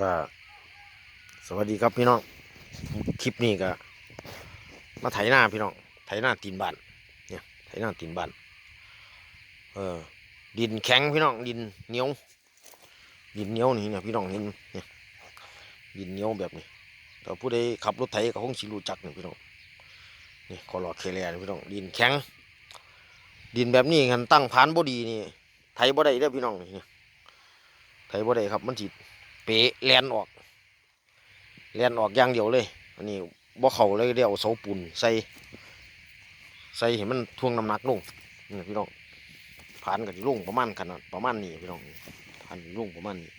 ก็ สวัสดีครับพี่น้อง คลิปนี้ก็ มาไถหน้าพี่น้อง ไถหน้าตีนบ้านเนี่ยไถหน้าตีนบ้านเออ ดินแข็งพี่น้อง ดินเหนียว ดินเหนียวนี่เนี่ยพี่น้องเห็นเนี่ย ดินเหนียวแบบนี้ แต่ผู้ใดขับรถไถก็คงสิรู้จักเนี่ยพี่น้อง นี่คอหลอดเคลียร์พี่น้อง ดินแข็ง ดินแบบนี้กันตั้งพานบ่ดีนี่ ไถบ่ได้เด้อพี่น้องนี่เนี่ยไถบ่ได้ครับมันสิเปะแลนออกแลนออกอย่างเดียวเลย อันนี้บ่เข่าเลยเดี๋ยวเสาปูนใส่ใส่เห็นมันทวงน้ำหนักลงนี่พี่น้องผ่านกันลงประมาณขนาดประมาณนี้พี่น้องผ่านลงประมาณนี้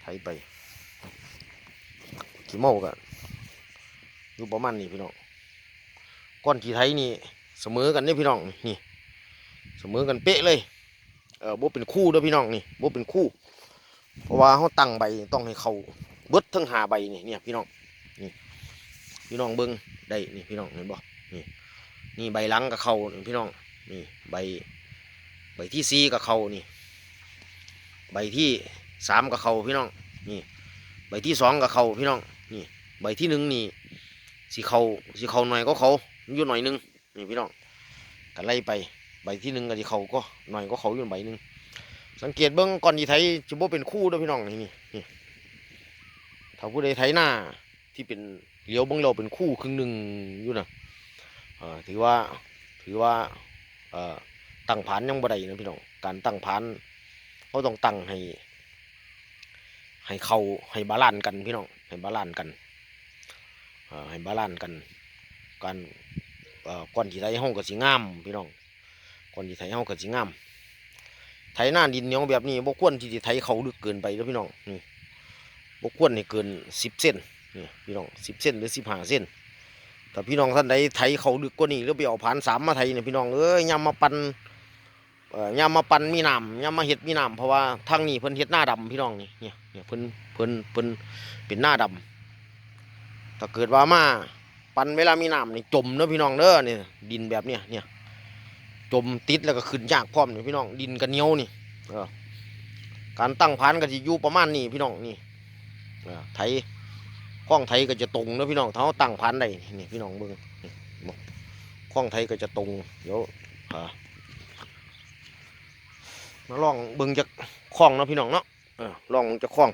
ไถไปขี้เมากันอยู่ประมาณนี้พี่น้องก้อนขี้ไถนี่เสมอกันนี่พี่น้องนี่เสมอกันเป๊ะเลยเออบ่เป็นคู่ด้อพี่น้องนี่บ่เป็นคู่ เพราะว่าเขาตั้งใบต้องให้เขาเบิดทั้งหาใบนี่เนี่ยพี่น้องนี่พี่น้องเบิ้งได้นี่พี่น้องเห็นบ่นี่นี่ใบลังกับเขานี่พี่น้องนี่ใบใบที่สี่กับเขานี่ ใบที่สามกับเขาพี่น้องนี่ใบที่สองกับเขาพี่น้องนี่ใบที่หนึ่งนี่สีเขาสีเขาหน่อยก็เขาอยู่หน่อยนึงนี่พี่น้องกันไล่ไปใบที่หนึ่งกับสีเขาก็หน่อยก็เขาอยู่ใบหนึ่ง สังเกตเบิ้งก่อนที่ไทยจะบ่เป็นคู่ด้วยพี่น้องนี่นี่ถ้าผู้ใดไทยหน้าที่เป็นเลี้ยวเบิ้งเราเป็นคู่ครึ่งหนึ่งอยู่นะอถือว่าถือว่าตั้งผานยังบ่ได้นะพี่น้องการตั้งผานเขาต้องตั้งให้ ให้เข้าให้บาลานซ์กันพี่น้องให้บาลานซ์กันอให้บาลานซ์กัน การก่อนที่ไทยเฮาก็สิงามพี่น้องก่อนที่ไทยเฮาก็สิงาม ไถหน้าดินเหนียวแบบนี้บ่ควรที่จะไถเขาลึกเกินไปเด้อพี่น้องนี่บ่ควรให้เกินสิบเส้นนี่พี่น้องสิบเส้นหรือสิบห้าเส้นแต่พี่น้องท่านใดไถเขาลึกกว่านี้หรือไปเอาผ่านสามมาไถเนี่ยพี่น้องเอ้ยยามมาปันเอ่อยามมาปันมีน้ำยามมาเฮ็ดมีน้ำเพราะว่าทางนี้เพิ่นเฮ็ดหน้าดำพี่น้องนี่เนี่ยเนี่ยเพิ่นเพิ่นเพิ่นเป็นหน้าดำถ้าเกิดว่ามาปันเวลามีน้ำนี่จมเด้อพี่น้องเด้อเนี่ยดินแบบเนี้ยเนี่ย จมติดแล้วก็ขึ้นยากพร้อมนี่พี่น้องดินกันเหนียวนี่เออการตั้งพันก็จะอยู่ประมาณนี้พี่น้องนี่เออไถข้องไถก็จะตรงนะพี่น้องเท้าตั้งพันได้นี่พี่น้องเบิ่งนี่บอกข้องไถก็จะตรงเดี๋ยวอ่ามาลองเบิ่งจากข้องเนาะพี่น้องเนาะเออลองจากข้อง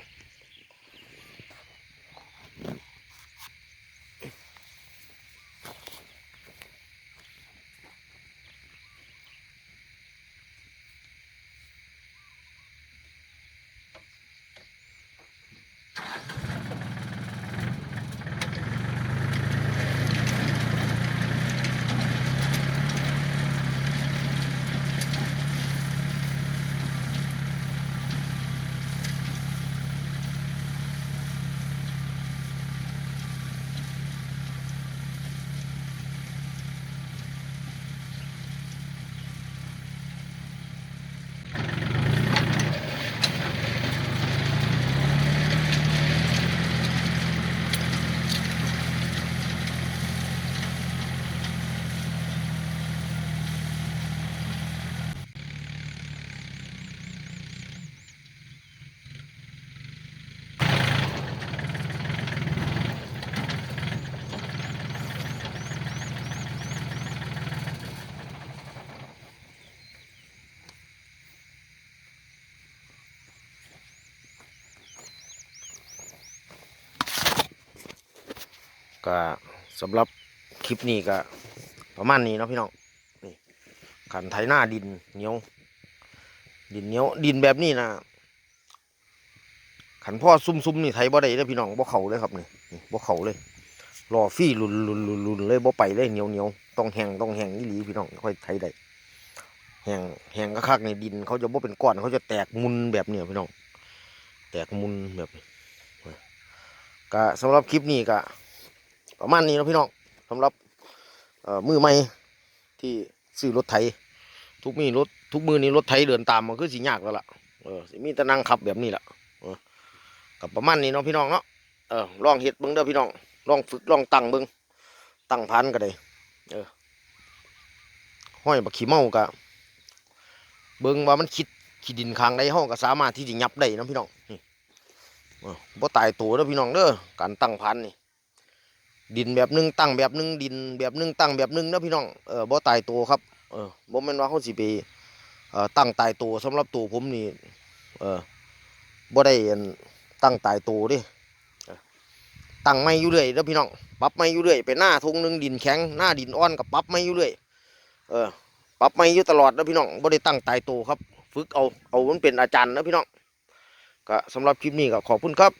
ก็สำหรับคลิปนี้ก็ประมาณนี้เนาะพี่น้องนี่ขันไถหน้าดินเหนียว ดินเหนียวดินแบบนี้นะขันพ่อซุ่มๆนี่ไถบ่ได้เลยพี่น้องบ่เข่าเลยครับนี่นบ่เข่าเลยรอฟี่ลุนลุนลุนลุนเลยบ่ไปเลยเหนียวเหนียวต้องแห้งต้องแห้งนี่หลีพี่น้องค่อยไถได้แห้งแห้งคักในดิน เขาจะบ่เป็นก้อนเขาจะแตกมุนแบบเนี้ยพี่น้อง แตกมุนแบบก็สำหรับคลิปนี้ก็ ประมาณนี้นะพี่น้องสำหรับมือใหม่ที่ซื้อรถไถ ทุกมีรถทุกมือนี้รถไถเดินตามมันคือสิยากแล้วล่ะเออสิมีแต่นั่งขับแบบนี้แหละกับประมาณนี้เนาะพี่น้องเนาะเออลองเฮ็ดเบิ่งเด้อพี่น้องลองฝึกลองตั้งเบิ่งตั้งพันก็ได้เออห้อยบักขี้เมากะเบิ่งว่ามันคิดขี้ดินคางใดห้องก็สามารถที่จะยับได้นะพี่น้องนี่เออบ่ตายตัวเด้อพี่น้องเด้อการตั้งพันนี่ ดินแบบหนึงตั้งแบบหนึงดินแบบหนึงตั้งแบบหนึงนะพี่น้องเออบ่ตายตัวครับเออบ่แม่นว่าเขาสิไปเอ่อตั้งตายตัวสำหรับตัวผมนี่เออบ่ได้ตั้งตายตัวดิตั้งไม่อยู่เรื่อยเด้อพี่น้องปรับไม่อยู่เรื่อยไปหน้าทงหนึงดินแข็งหน้าดินอ่อนกับปรับไม่อยู่เรื่อยเออปรับไม่อยู่ตลอดนะพี่น้องบ่ได้ตั้งตายตัวครับ ฝึกเอาเอามันเป็นอาจารย์นะพี่น้องก็สำหรับคลิปนี้ก็ขอบคุณครับ